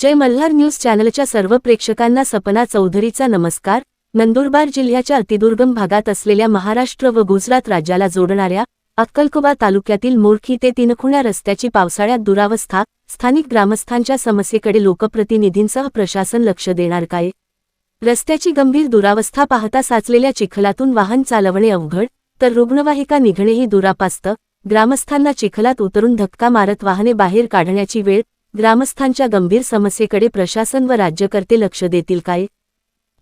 जय Malhar news चॅनलच्या सर्व प्रेक्षकांना सपना चौधरीचा नमस्कार. नंदुरबार जिल्ह्याच्या अतिदुर्गम भागात असलेल्या महाराष्ट्र व गुजरात राज्याला जोडणाऱ्या अक्कलकोबा तालुक्यातील मोरखी ते तिनखुण्या रस्त्याची पावसाळ्यात दुरावस्था स्थानिक ग्रामस्थांच्या समस्येकडे लोकप्रतिनिधींसह प्रशासन लक्ष देणार काय? रस्त्याची गंभीर दुरावस्था पाहता साचलेल्या चिखलातून वाहन चालवणे अवघड तर रुग्णवाहिका निघणेही दुरापास्त ग्रामस्थांना चिखलात उतरून धक्का मारत वाहने बाहेर काढण्याची वेळ ग्रामस्थांच्या गंभीर समस्येकडे प्रशासन व राज्यकर्ते लक्ष देतील काय?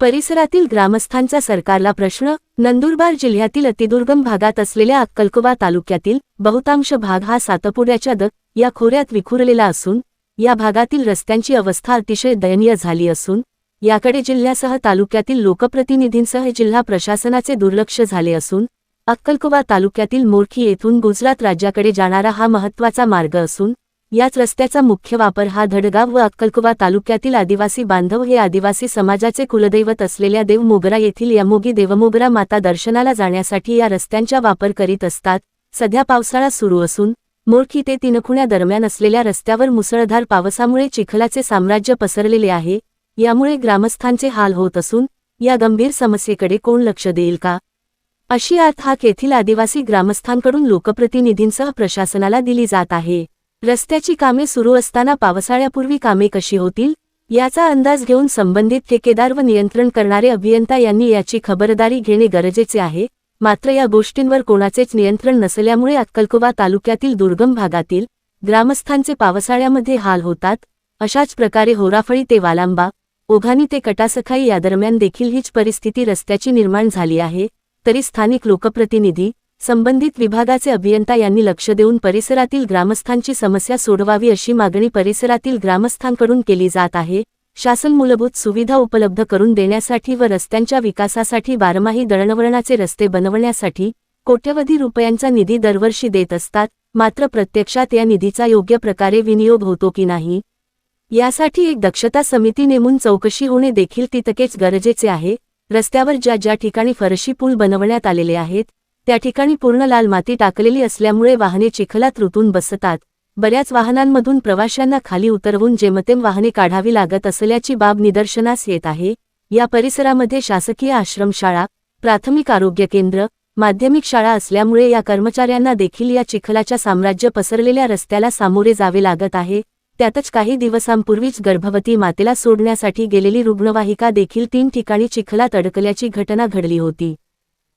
परिसरातील ग्रामस्थांचा सरकारला प्रश्न नंदुरबार जिल्ह्यातील अतिदुर्गम भागात असलेल्या अक्कलकोबा तालुक्यातील बहुतांश भाग हा सातपुड्याच्या द या खोऱ्यात विखुरलेला असून या भागातील रस्त्यांची अवस्था अतिशय दयनीय झाली असून याकडे जिल्ह्यासह तालुक्यातील लोकप्रतिनिधींसह जिल्हा प्रशासनाचे दुर्लक्ष झाले असून अक्कलकोबा तालुक्यातील मोरखी येथून गुजरात राज्याकडे जाणारा हा महत्त्वाचा मार्ग असून याच रस्त्याचा मुख्य वापर हा धडगाव व अक्कलकुवा तालुक्यातील आदिवासी बांधव हे आदिवासी समाजाचे कुलदैवत असलेल्या देवमोगरा येथील यमोगी देवमोगरा माता दर्शनाला जाण्यासाठी या रस्त्यांचा वापर करीत असतात. सध्या पावसाळा सुरू असून मोरखी ते तिनखुण्या दरम्यान असलेल्या रस्त्यावर मुसळधार पावसामुळे चिखलाचे साम्राज्य पसरलेले आहे. यामुळे ग्रामस्थांचे हाल होत असून या गंभीर समस्येकडे कोण लक्ष देईल का? अशी आत हाक येथील आदिवासी ग्रामस्थांकडून लोकप्रतिनिधींसह प्रशासनाला दिली जात आहे. रस्त्याची कामे सुरू असताना पावसाळ्यापूर्वी कामे कशी होतील याचा अंदाज घेऊन संबंधित ठेकेदार व नियंत्रण करणारे अभियंता यांनी याची खबरदारी घेणे गरजेचे आहे. मात्र या गोष्टींवर कोणाचेच नियंत्रण नसल्यामुळे अक्कलकोवा तालुक्यातील दुर्गम भागातील ग्रामस्थांचे पावसाळ्यामध्ये हाल होतात. अशाच प्रकारे होराफळी ते वालांबा ओघानी ते कटासखाई यादरम्यान देखील हीच परिस्थिती रस्त्याची निर्माण झाली आहे. तरी स्थानिक लोकप्रतिनिधी संबंधित विभागाचे अभियंता यांनी लक्ष देऊन परिसरातील ग्रामस्थांची समस्या सोडवावी अशी मागणी परिसरातील ग्रामस्थांकडून केली जात आहे. शासन मूलभूत सुविधा उपलब्ध करून देण्यासाठी व रस्त्यांच्या विकासासाठी बारमाही दळणवळणाचे रस्ते बनवण्यासाठी कोट्यवधी रुपयांचा निधी दरवर्षी देत असतात मात्र प्रत्यक्षात या निधीचा योग्य प्रकारे विनियोग होतो की नाही? यासाठी एक दक्षता समिती नेमून चौकशी होणे देखील तितकेच गरजेचे आहे. रस्त्यावर ज्या ज्या ठिकाणी फरशी पूल बनवण्यात आलेले आहेत त्या ठिकाणी पूर्ण लाल माती टाकलेली असल्यामुळे वाहने चिखलात रुतून बसतात. बऱ्याच वाहनांमधून प्रवाशांना खाली उतरवून जेमतेम वाहने काढावी लागत असल्याची बाब निदर्शनास येत आहे. या परिसरामध्ये शासकीय आश्रमशाळा प्राथमिक आरोग्य केंद्र माध्यमिक शाळा असल्यामुळे या कर्मचाऱ्यांना देखील या चिखलाच्या साम्राज्य पसरलेल्या रस्त्याला सामोरे जावे लागत आहे. त्यातच काही दिवसांपूर्वीच गर्भवती मातेला सोडण्यासाठी गेलेली रुग्णवाहिका देखील तीन ठिकाणी चिखलात अडकल्याची घटना घडली होती.